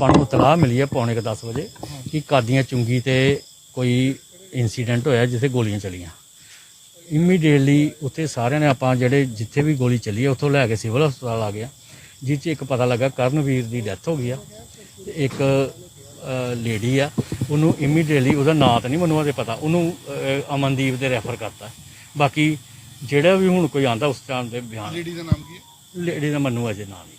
ਆਪਾਂ ਨੂੰ ਇਤਲਾਹ ਮਿਲੀ ਹੈ ਪੌਣੇ ਕੁ 10 ਵਜੇ ਕਿ ਕਾਦੀਆਂ ਚੁੰਗੀ ਤੇ ਕੋਈ ਇਨਸੀਡੈਂਟ ਹੋਇਆ ਜਿੱਥੇ ਗੋਲੀਆਂ ਚਲੀਆਂ। ਇਮੀਡੀਏਟਲੀ ਉੱਥੇ ਸਾਰਿਆਂ ਨੇ ਆਪਾਂ ਜਿਹੜੇ ਜਿੱਥੇ ਵੀ ਗੋਲੀ ਚੱਲੀ ਹੈ ਉੱਥੋਂ ਲੈ ਕੇ ਸਿਵਲ ਹਸਪਤਾਲ ਆ ਗਿਆ ਜਿਸ 'ਚ ਇੱਕ ਪਤਾ ਲੱਗਾ ਕਰਨਵੀਰ ਦੀ ਡੈਥ ਹੋ ਗਈ ਆ। ਤੇ ਇੱਕ ਲੇਡੀ ਆ ਉਹਨੂੰ ਇਮੀਡੀਏਟਲੀ ਉਹਦਾ ਨਾਂ ਤਾਂ ਨਹੀਂ ਮੈਨੂੰ ਉਹਦੇ ਪਤਾ ਉਹਨੂੰ ਅਮਨਦੀਪ ਦੇ ਰੈਫਰ ਕਰਤਾ। ਬਾਕੀ ਜਿਹੜਾ ਵੀ ਹੁਣ ਕੋਈ ਆਂਦਾ ਉਸ ਟਾਈਮ ਦੇ ਬਿਆਨ। ਲੇਡੀ ਦਾ ਨਾਮ ਕੀ ਹੈ? ਲੇਡੀ ਦਾ ਮੈਨੂੰ ਅਜੇ ਨਾਂ ਨਹੀਂ।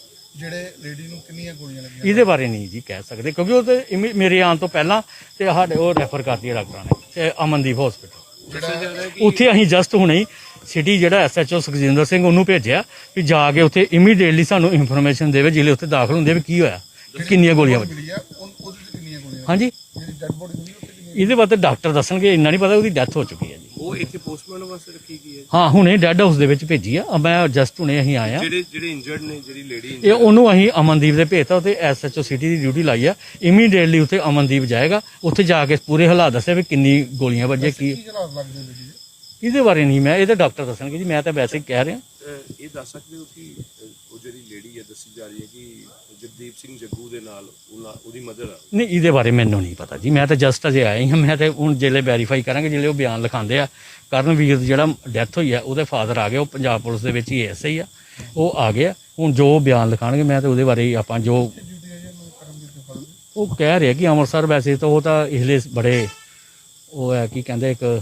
ਜਿਹੜੇ ਲੇਡੀ ਨੂੰ ਕਿੰਨੀਆਂ ਗੋਲੀਆਂ ਲੱਗੀਆਂ ਇਹਦੇ ਬਾਰੇ ਨਹੀਂ ਜੀ ਕਹਿ ਸਕਦੇ ਕਿਉਂਕਿ ਉਹ ਤੇ ਇਮੀ- ਮੇਰੇ ਆਉਣ ਤੋਂ ਪਹਿਲਾਂ ਤੇ ਸਾਡੇ ਉਹ ਰੈਫਰ ਕਰਤੀ ਹੈ ਡਾਕਟਰਾਂ ਨੇ ਤੇ ਅਮਨਦੀਪ ਹਸਪੀਟਲ ਉੱਥੇ ਅਸੀਂ ਜਸਟ ਹੁਣੇ ਹੀ ਸਿਟੀ ਜਿਹੜਾ ਐਸਐਚਓ ਸੁਖਜਿੰਦਰ ਸਿੰਘ ਉਹਨੂੰ ਭੇਜਿਆ ਵੀ ਜਾ ਕੇ ਉੱਥੇ ਇਮੀਡੀਏਟਲੀ ਸਾਨੂੰ ਇਨਫੋਰਮੇਸ਼ਨ ਦੇਵੇ ਜ਼ਿਲ੍ਹੇ ਉੱਥੇ ਦਾਖਲ ਹੁੰਦੇ ਵੀ ਕੀ ਹੋਇਆ ਕਿੰਨੀਆਂ ਗੋਲੀਆਂ ਵੱਜੀਆਂ ਮਿਲੀ ਆ ਉਹ- ਉਹਦੇ ਤੇ ਕਿੰਨੀਆਂ ਗੋਲੀਆਂ ਹਾਂਜੀ। ਜਿਹੜੀ ਡੈਡ ਬੋਡੀ ਮਿਲੀ ਉੱਤੇ ਕਿੰਨੀਆਂ ਇਹਦੇ ਬਾਰੇ ਡਾਕਟਰ ਦੱਸਣਗੇ ਇੰਨਾ ਨਹੀਂ ਪਤਾ ਉਹਦੀ ਡੈਥ ਹੋ ਚੁੱਕੀ ਹੈ ਜੀ। ਉਹ ਇੱਥੇ ਪੋਸਟਮਾਰਟਮ ਵਾਸਤੇ ਰੱਖੀ ਗਈ ਹੈ? ਹਾਂ ਹੁਣੇ ਡੈੱਡ ਹਾਊਸ ਦੇ ਵਿੱਚ ਭੇਜੀ ਆ। ਮੈਂ ਜਸਟ ਹੁਣੇ ਅਸੀਂ ਆਏ ਆ ਜਿਹੜੇ ਜਿਹੜੇ ਇੰਜਰਡ ਨੇ ਜਿਹੜੀ ਲੇਡੀ ਇਹ ਉਹਨੂੰ ਅਸੀਂ ਅਮਨਦੀਪ ਦੇ ਭੇਜਤਾ ਤੇ ਐਸਐਚਓ ਸਿਟੀ ਦੀ ਡਿਊਟੀ ਲਾਈ ਆ। ਇਮੀਡੀਏਟਲੀ ਉੱਥੇ ਅਮਨਦੀਪ ਜਾਏਗਾ। ਉੱਥੇ ਜਾ ਕੇ ਪੂਰੇ ਹਾਲਾਤ ਦੱਸੇ ਵੀ ਕਿੰਨੀ ਗੋਲੀਆਂ ਵੱਜੀਆਂ ਕੀ ਕੀ ਹਾਲਾਤ ਲੱਗਦੇ ਲੇਡੀ ਦੇ ਇਹਦੇ ਬਾਰੇ ਨਹੀਂ ਮੈਂ ਇਹ ਤਾਂ ਡਾਕਟਰ ਦੱਸਣਗੇ ਜੀ ਮੈਂ ਤਾਂ ਵੈਸੇ ਹੀ ਕਹਿ ਰਿਹਾ। ਇਹ ਦੱਸ ਸਕਦੇ ਹੋ ਕਿ ਉਹ ਜਿਹੜੀ ਲੇਡੀ ਹੈ, ਦੱਸੀ ਜਾ ਰਹੀ ਹੈ ਕਿ ਜਗਦੀਪ ਸਿੰਘ ਜੱਗੂ ਦੇ ਨਾਲ ਉਹਦੀ ਮਦਰ ਆ? ਨਹੀਂ, ਇਹਦੇ ਬਾਰੇ ਮੈਨੂੰ ਨਹੀਂ ਪਤਾ ਜੀ। ਮੈਂ ਤਾਂ ਜਸਟ ਅਜੇ ਆਇਆ ਹਾਂ। ਮੈਂ ਤਾਂ ਹੁਣ ਜਿਹੜੇ ਵੈਰੀਫਾਈ ਕਰਾਂਗੇ ਜਿਹੜੇ ਉਹ ਬਿਆਨ ਲਿਖਾਉਂਦੇ ਆ। ਕਰਨਵੀਰ ਜਿਹੜਾ ਡੈਥ ਹੋਈ ਆ, ਉਹਦੇ ਫਾਦਰ ਆ ਗਏ। ਉਹ ਪੰਜਾਬ ਪੁਲਿਸ ਦੇ ਵਿੱਚ ਹੀ ਐਸਆਈ ਆ। ਉਹ ਆ ਗਿਆ ਹੁਣ ਜੋ ਬਿਆਨ ਲਿਖਾਣਗੇ ਮੈਂ ਤਾਂ ਉਹਦੇ ਬਾਰੇ ਆਪਾਂ ਜੋ ਉਹ ਕਹਿ ਰਿਹਾ ਕਿ ਅੰਮ੍ਰਿਤਸਰ ਵੈਸੇ ਤਾਂ ਉਹ ਤਾਂ ਇਸਲੇ ਬੜੇ, ਉਹ ਹੈ, ਕੀ ਕਹਿੰਦੇ, ਇੱਕ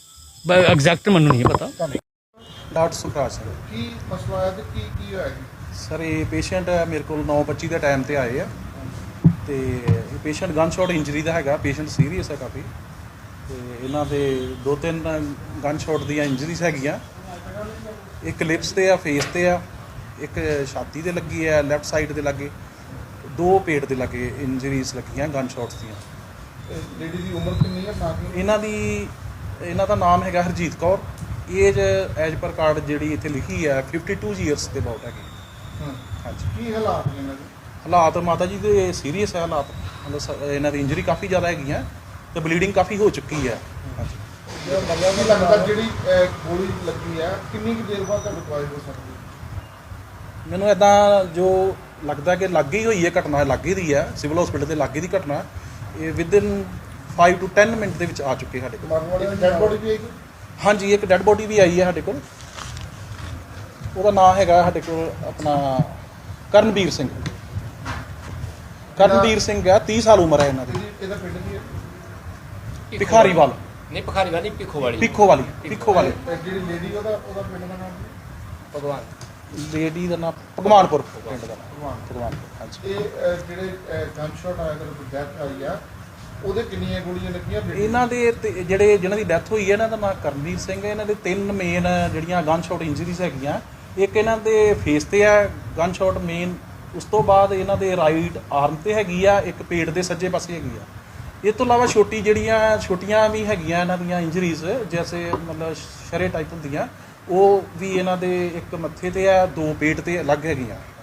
ਐਗਜ਼ੈਕਟ ਮੈਨੂੰ ਨਹੀਂ ਪਤਾ। Doctor Sukhraj sir. ਕੀ ਮਸਲਾ ਆਇਆ ਤੇ ਕੀ ਕੀ ਹੋਇਆ ਜੀ? ਸਰ ਇਹ ਪੇਸ਼ੈਂਟ ਮੇਰੇ ਕੋਲ 9:25 ਦੇ ਟਾਈਮ ਤੇ ਆਏ ਆ। ਤੇ ਇਹ ਪੇਸ਼ੈਂਟ ਗਨ ਸ਼ਾਟ ਇੰਜਰੀ ਦਾ ਹੈਗਾ ਪੇਸ਼ੈਂਟ ਸੀਰੀਅਸ ਹੈ ਕਾਫੀ। ਤੇ ਇਹਨਾਂ ਦੇ ਦੋ ਤਿੰਨ ਗਨ ਸ਼ਾਟ ਦੀਆਂ ਇੰਜਰੀਜ਼ ਹੈਗੀਆਂ। ਇੱਕ ਲਿਪਸ ਤੇ ਆ ਫੇਸ ਤੇ ਆ ਇੱਕ ਛਾਤੀ ਤੇ ਲੱਗੀ ਹੈ ਲੈਫਟ ਸਾਈਡ ਤੇ ਲੱਗੇ। ਦੋ ਪੇਟ ਦੇ ਲੱਗੇ ਇੰਜਰੀਜ਼ ਲੱਗੀਆਂ ਗਨ ਸ਼ਾਟਸ ਦੀਆਂ। ਲੇਡੀ ਦੀ ਉਮਰ ਕਿੰਨੀ ਹੈ? ਇਹਨਾਂ ਦੀ ਇਹਨਾਂ ਦਾ ਨਾਮ ਹੈਗਾ Harjeet Kaur. Age as per card ਜਿਹੜੀ ਇੱਥੇ ਲਿਖੀ ਹੈ 52 ਇਅਰਸ ਦੇ ਅਬਾਊਟ ਹੈਗੀ। ਹਾਂ। ਹਾਂਜੀ। ਕੀ ਹਾਲਾਤ ਨੇ ਇਹਨਾਂ ਦੇ? ਹਾਲਾਤ ਮਾਤਾ ਜੀ ਦੇ ਸੀਰੀਅਸ ਹੈ ਹਾਲਾਤ। ਮਤਲਬ ਇਹਨਾਂ ਦੀ ਇੰਜਰੀ ਕਾਫੀ ਜ਼ਿਆਦਾ ਹੈਗੀਆਂ ਤੇ ਬਲੀਡਿੰਗ ਕਾਫੀ ਹੋ ਚੁੱਕੀ ਹੈ ਹਾਂਜੀ। ਕੀ ਲੱਗਦਾ ਜਿਹੜੀ ਅਹ, ਗੋਲੀ ਲੱਗੀ ਹੈ ਕਿੰਨੀ ਕੁ ਦੇਰ ਬਾਅਦ ਹੋ ਸਕਦੀ ਹੈ? ਮੈਨੂੰ ਇਦਾਂ ਜੋ ਲੱਗਦਾ ਕਿ ਲੱਗ ਹੀ ਹੋਈ ਹੈ ਘਟਨਾ ਲੱਗ ਹੀ ਰਹੀ ਹੈ ਸਿਵਲ ਹਸਪੀਟਲ ਤੇ ਲੱਗ ਹੀ ਦੀ ਘਟਨਾ। ਇਹ ਵਿਦਿਨ 5 ਟੂ 10 ਮਿੰਟ ਦੇ ਵਿੱਚ ਆ ਚੁੱਕੇ ਸਾਡੇ ਕੋਲ। ਮਰਨ ਵਾਲੇ ਦੀ ਡੈਡ ਬੋਡੀ ਵੀ ਆਏਗੀ ਹਾਂਜੀ ਇੱਕ ਡੈੱਡ ਬੋਡੀ ਵੀ ਆਈ ਹੈ ਸਾਡੇ ਕੋਲ। ਉਹਦਾ ਨਾਮ ਹੈਗਾ ਸਾਡੇ ਕੋਲ ਆਪਣਾ ਕਰਨਵੀਰ ਸਿੰਘ। ਕਰਨਵੀਰ ਸਿੰਘ ਹੈ 30 ਸਾਲ ਉਮਰ ਹੈ ਇਹਨਾਂ ਦੀ। ਇਹਦੀ ਇਹਦਾ ਪਿੰਡ ਕੀ ਹੈ? ਭਿਖਾਰੀਵਾਲ। ਨਹੀਂ ਭਖਾਰੀ ਵਾਲੀ ਪਿੱਖੋ ਵਾਲੀ ਪਿੱਖੋ ਵਾਲੀ ਪਿੱਖੋ ਵਾਲੀ ਤੇ ਜਿਹੜੀ ਲੇਡੀ ਉਹਦਾ ਉਹਦਾ ਪਿੰਡ ਦਾ ਨਾਮ ਕੀ ਭਗਵਾਨ। ਲੇਡੀ ਦਾ ਨਾਮ ਭਗਵਾਨਪੁਰ। ਪਿੰਡ ਦਾ ਨਾਮ ਭਗਵਾਨ। ਭਗਵਾਨਪੁਰ ਹਾਂਜੀ। ਇਹ ਅਹ, ਜਿਹੜੇ ਗਨ ਸ਼ਾਟ ਆਇਆ ਤੇ ਡੈਥ ਆਈ ਆ। ਉਹਦੇ ਕਿੰਨੀਆਂ ਗੋਲੀਆਂ ਲੱਗੀਆਂ ਇਹਨਾਂ ਦੇ ਤੇ ਜਿਹੜੇ ਜਿਨ੍ਹਾਂ ਦੀ ਡੈਥ ਹੋਈ ਹੈ, ਇਹਨਾਂ ਦਾ ਨਾਮ ਕਰਨਵੀਰ ਸਿੰਘ ਹੈ। ਇਹਨਾਂ ਦੇ ਤਿੰਨ ਮੇਨ ਜਿਹੜੀਆਂ ਗਨ ਸ਼ਾਟ ਇੰਜਰੀਜ਼ ਹੈਗੀਆਂ, ਇੱਕ ਇਹਨਾਂ ਦੇ ਫੇਸ ਤੇ ਹੈ ਗਨ ਸ਼ਾਟ ਮੇਨ ਉਸ ਤੋਂ ਬਾਅਦ ਇਹਨਾਂ ਦੇ ਰਾਈਟ ਆਰਮ ਤੇ ਹੈਗੀ ਆ, ਇੱਕ ਪੇਟ ਦੇ ਸੱਜੇ ਪਾਸੇ ਹੈਗੀ ਆ। ਇਹ ਤੋਂ ਇਲਾਵਾ ਛੋਟੀ ਜਿਹੜੀਆਂ, ਛੋਟੀਆਂ ਵੀ ਹੈਗੀਆਂ ਇਹਨਾਂ ਦੀਆਂ ਇੰਜਰੀਜ਼ ਜੈਸੇ ਮਤਲਬ ਸ਼ਰੇ ਟਾਈਪ ਹੁੰਦੀਆਂ, ਉਹ ਵੀ ਇਹਨਾਂ ਦੇ ਇੱਕ ਮੱਥੇ ਤੇ ਆ ਦੋ ਪੇਟ ਤੇ ਅਲੱਗ ਹੈਗੀਆਂ।